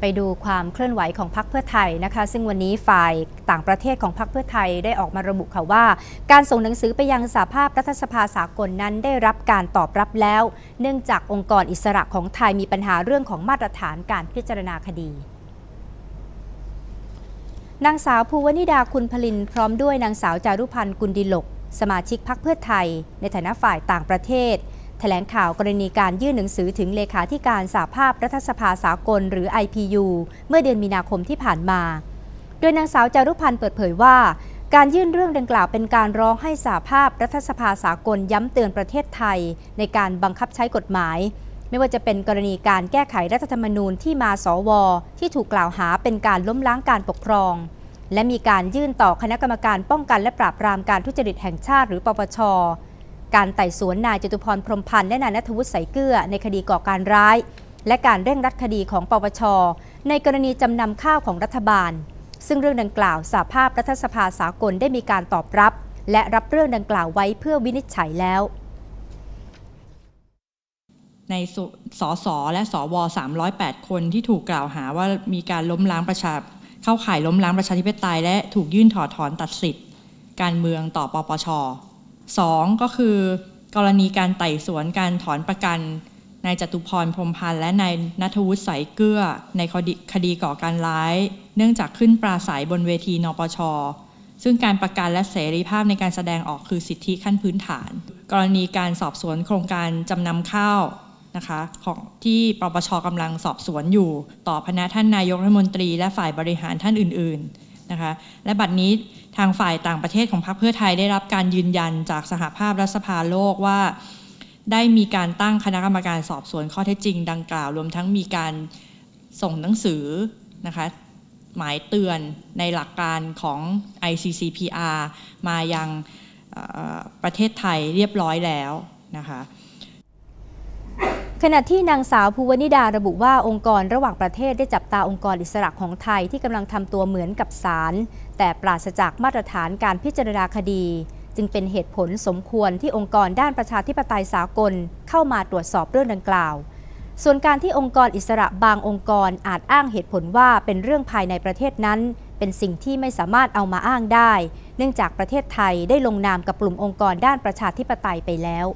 ไปดูความเคลื่อนไหวของพรรคเพื่อไทยนะคะ ซึ่งวันนี้ฝ่ายต่างประเทศของพรรคเพื่อไทยได้ออกมาระบุค่ะว่า การส่งหนังสือไปยังสหภาพรัฐสภาสากลนั้นได้รับการตอบรับแล้ว เนื่องจากองค์กรอิสระของไทยมีปัญหาเรื่องของมาตรฐานการพิจารณาคดีนางสาวภูวนิดาคุณพลินพร้อมด้วยนางสาวจารุพันธ์กุลดิลก สมาชิกพรรคเพื่อไทย ในฐานะฝ่ายต่างประเทศ แถลงข่าวกรณีการยื่นหนังสือถึงเลขาธิการสหภาพรัฐสภาสากลหรือ IPU เมื่อเดือนมีนาคมที่ผ่านมา โดยนางสาวจารุพันธ์เปิดเผยว่า การยื่นเรื่องดังกล่าวเป็นการร้องให้สหภาพรัฐสภาสากลย้ำเตือนประเทศไทย ในการบังคับใช้กฎหมาย ไม่ว่าจะเป็นกรณีการแก้ไขรัฐธรรมนูญที่มาสว ที่ถูกกล่าวหาเป็นการล้มล้างการปกครอง และมีการยื่นต่อคณะกรรมการป้องกันและปราบปรามการทุจริตแห่งชาติหรือปปช การไต่สวนนายจตุพรพรมพันธ์และนายนัทวุฒิใสเกลือในคดีก่อการร้าย และการเร่งรัดคดีของปปช ในกรณีจำนำข้าวของรัฐบาล ซึ่งเรื่องดังกล่าวสหภาพรัฐสภาสากลได้มีการตอบรับ และรับเรื่องดังกล่าวไว้เพื่อวินิจฉัยแล้วในสสสและสว308 คนที่ถูกกล่าวหาว่ามีการล้มล้างประชาเข้าข่ายล้มล้างประชาธิปไตยและถูกยื่นถอดถอนตัดสิทธิ์ การเมืองต่อปปช สองก็คือกรณีการไต่สวนการถอนประกันนายจตุพรพรมพันธ์และนายนัทวุฒิใสายเกลือในคดีคดีก่อการร้าย เนื่องจากขึ้นปราศัยบนเวทีนปช ซึ่งการประกันและเสรีภาพในการแสดงออกคือสิทธิขั้นพื้นฐาน กรณีการสอบสวนโครงการจำนำข้าวนะคะของที่ปปชกำลังสอบสวนอยู่ ต่อพนักท่านนายกรัฐมนตรีและฝ่ายบริหารท่านอื่น ๆ นะคะและบัดนี้ทางฝ่ายต่างประเทศของพรรคเพื่อไทยได้รับการยืนยันจากสหภาพรัฐสภาโลกว่า ได้มีการตั้งคณะกรรมการสอบสวนข้อเท็จจริง ดังกล่าวรวมทั้งมีการส่งหนังสือนะคะหมายเตือนในหลักการของ ICCPR มายังประเทศไทยเรียบร้อยแล้วนะคะ ขณะที่นางสาวภูวนิดาระบุว่าองค์กรระหว่างประเทศได้จับตาองค์กรอิสระของไทยที่กำลังทำตัวเหมือนกับศาลแต่ปราศจากมาตรฐานการพิจารณาคดี จึงเป็นเหตุผลสมควรที่องค์กรด้านประชาธิปไตยสากลเข้ามาตรวจสอบเรื่องดังกล่าว ส่วนการที่องค์กรอิสระบางองค์กรอาจอ้างเหตุผลว่าเป็นเรื่องภายในประเทศนั้น เป็นสิ่งที่ไม่สามารถเอามาอ้างได้ เนื่องจากประเทศไทยได้ลงนามกับกลุ่มองค์กรด้านประชาธิปไตยไปแล้ว